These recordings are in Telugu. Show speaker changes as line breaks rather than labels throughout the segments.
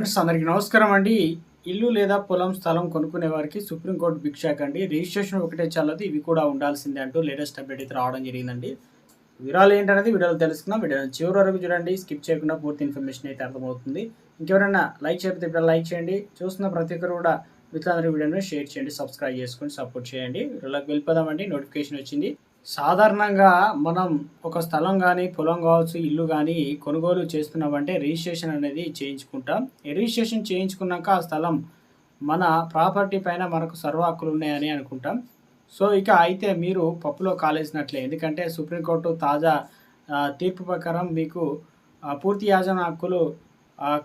ఫ్రెండ్స్ అందరికీ నమస్కారం అండి. ఇల్లు లేదా పొలం స్థలం కొనుక్కునే వారికి సుప్రీంకోర్టు భిక్షాక్ అండి రిజిస్ట్రేషన్ ఒకటే చాలదు ఇవి కూడా ఉండాల్సిందే అంటూ లేటెస్ట్ అప్డేట్ అయితే రావడం జరిగిందండి. వివరాలు ఏంటనేది వీడియోలో తెలుసుకుందాం. వీడియో చివరి వరకు చూడండి. స్కిప్ చేయకుండా పూర్తి ఇన్ఫర్మేషన్ అయితే అర్థమవుతుంది. ఇంకెవరైనా లైక్ చేయకపోతే ఇప్పుడు లైక్ చేయండి. చూస్తున్న ప్రతి ఒక్కరు కూడా మిత్రులందరూ వీడియోని షేర్ చేయండి సబ్స్క్రైబ్ చేసుకొని సపోర్ట్ చేయండి. వీళ్ళకి వెళ్ళిపోదామండి. నోటిఫికేషన్ వచ్చింది. సాధారణంగా మనం ఒక స్థలం కానీ పొలం కావచ్చు ఇల్లు కానీ కొనుగోలు చేస్తున్నామంటే రిజిస్ట్రేషన్ అనేది చేయించుకుంటాం. రిజిస్ట్రేషన్ చేయించుకున్నాక ఆ స్థలం మన ప్రాపర్టీ పైన మనకు సర్వ హక్కులు ఉన్నాయని అనుకుంటాం. సో ఇక అయితే మీరు పప్పులో కాలేసినట్లే. ఎందుకంటే సుప్రీంకోర్టు తాజా తీర్పు ప్రకారం మీకు పూర్తి యాజన హక్కులు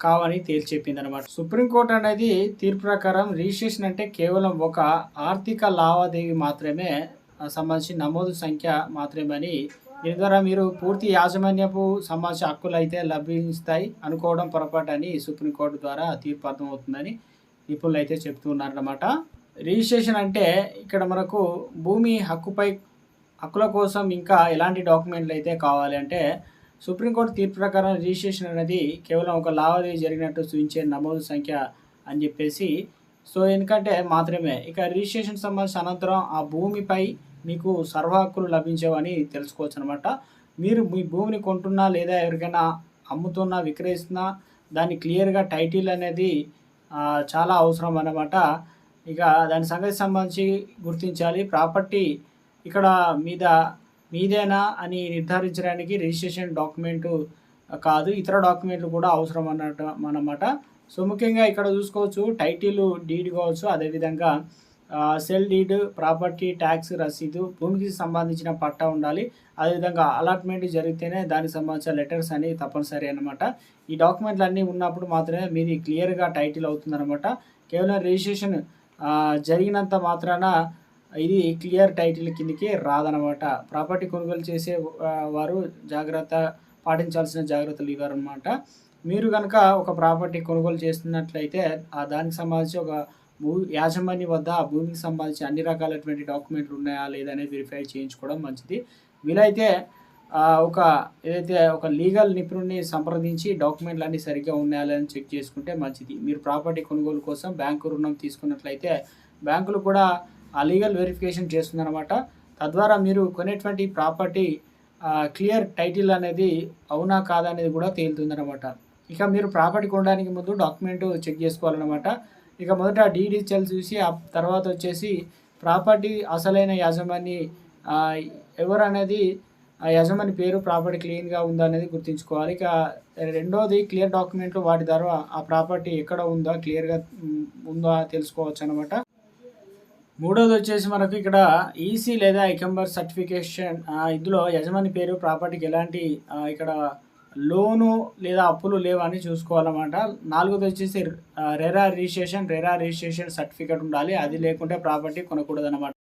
కావని తేల్చి చెప్పింది అనమాట సుప్రీంకోర్టు అనేది తీర్పు ప్రకారం రిజిస్ట్రేషన్ అంటే కేవలం ఒక ఆర్థిక లావాదేవీ మాత్రమే సంబంధించి నమోదు సంఖ్య మాత్రమే అని. దీని ద్వారా మీరు పూర్తి యాజమాన్యపు సంబంధించిన హక్కులు అయితే లభిస్తాయి అనుకోవడం పొరపాటు అని సుప్రీంకోర్టు ద్వారా తీర్పు అర్థమవుతుందని నిపుణులు అయితే చెప్తున్నారన్నమాట. రిజిస్ట్రేషన్ అంటే ఇక్కడ మనకు భూమి హక్కుపై హక్కుల కోసం ఇంకా ఎలాంటి డాక్యుమెంట్లు అయితే కావాలి అంటే సుప్రీంకోర్టు తీర్పు ప్రకారం రిజిస్ట్రేషన్ అనేది కేవలం ఒక లావాదేవీ జరిగినట్టు సూచించే నమోదు సంఖ్య అని చెప్పేసి. సో ఎందుకంటే మాత్రమే ఇక రిజిస్ట్రేషన్ సంబంధించిన అనంతరం ఆ భూమిపై మీకు సర్వ హక్కులు లభించేవని తెలుసుకోవచ్చు అనమాట మీరు మీ భూమిని కొంటున్నా లేదా ఎవరికైనా అమ్ముతున్నా విక్రయిస్తున్నా దాన్ని క్లియర్గా టైటిల్ అనేది చాలా అవసరం అన్నమాట ఇక దాని సంగతి సంబంధించి గుర్తించాలి. ప్రాపర్టీ ఇక్కడ మీద మీదేనా అని నిర్ధారించడానికి రిజిస్ట్రేషన్ డాక్యుమెంటు కాదు ఇతర డాక్యుమెంట్లు కూడా అవసరం అన్నట్టు అన్నమాట సో ముఖ్యంగా ఇక్కడ చూసుకోవచ్చు టైటిల్ డీడ్ కావచ్చు. అదేవిధంగా సెల్ డీడ్ ప్రాపర్టీ ట్యాక్స్ రసీదు భూమికి సంబంధించిన పట్టా ఉండాలి. అదేవిధంగా అలాట్మెంట్ జరిగితేనే దానికి సంబంధించిన లెటర్స్ అని తప్పనిసరి అన్నమాట. ఈ డాక్యుమెంట్లు అన్నీ ఉన్నప్పుడు మాత్రమే మీది క్లియర్గా టైటిల్ అవుతుందన్నమాట. కేవలం రిజిస్ట్రేషన్ జరిగినంత మాత్రాన ఇది క్లియర్ టైటిల్ కిందకి రాదనమాట ప్రాపర్టీ కొనుగోలు చేసే వారు జాగ్రత్త పాటించాల్సిన జాగ్రత్తలు ఇవ్వరనమాట మీరు కనుక ఒక ప్రాపర్టీ కొనుగోలు చేస్తున్నట్లయితే ఆ దానికి సంబంధించి ఒక యాజమాన్య వద్ద ఆ భూమికి సంబంధించి అన్ని రకాలైనటువంటి డాక్యుమెంట్లు ఉన్నాయా లేదా అనేది వెరిఫై చేయించుకోవడం మంచిది. వీలైతే ఒక ఏదైతే ఒక లీగల్ నిపుణుడిని సంప్రదించి డాక్యుమెంట్లు అన్నీ సరిగ్గా ఉన్నాయా లేదని చెక్ చేసుకుంటే మంచిది. మీరు ప్రాపర్టీ కొనుగోలు కోసం బ్యాంకు రుణం తీసుకున్నట్లయితే బ్యాంకులు కూడా ఆ లీగల్ వెరిఫికేషన్ చేస్తుందన్నమాట. తద్వారా మీరు కొనేటువంటి ప్రాపర్టీ క్లియర్ టైటిల్ అనేది అవునా కాదా అనేది కూడా తేలుతుందన్నమాట. ఇక మీరు ప్రాపర్టీ కొనడానికి ముందు డాక్యుమెంట్ చెక్ చేసుకోవాలన్నమాట. ఇక మొదట డీడీచల్ చూసి ఆ తర్వాత వచ్చేసి ప్రాపర్టీ అసలైన యజమాని ఎవరు అనేది ఆ యజమాని పేరు ప్రాపర్టీ క్లీన్గా ఉందా అనేది గుర్తుంచుకోవాలి. ఇక రెండోది క్లియర్ డాక్యుమెంట్లు వాటి ద్వారా ఆ ప్రాపర్టీ ఎక్కడ ఉందా క్లియర్గా ఉందా తెలుసుకోవచ్చు అనమాట మూడోది వచ్చేసి మనకు ఇక్కడ ఈసీ లేదా ఎకంబర్ సర్టిఫికేషన్ ఇందులో యజమాని పేరు ప్రాపర్టీకి ఎలాంటి ఇక్కడ లోను లేదా అప్పులు లేవని చూసుకోవాలన్నమాట. నాలుగోది వచ్చేసి RERA registration RERA registration certificate ఉండాలి. అది లేకుంటే ప్రాపర్టీ కొనకూడదు అనమాట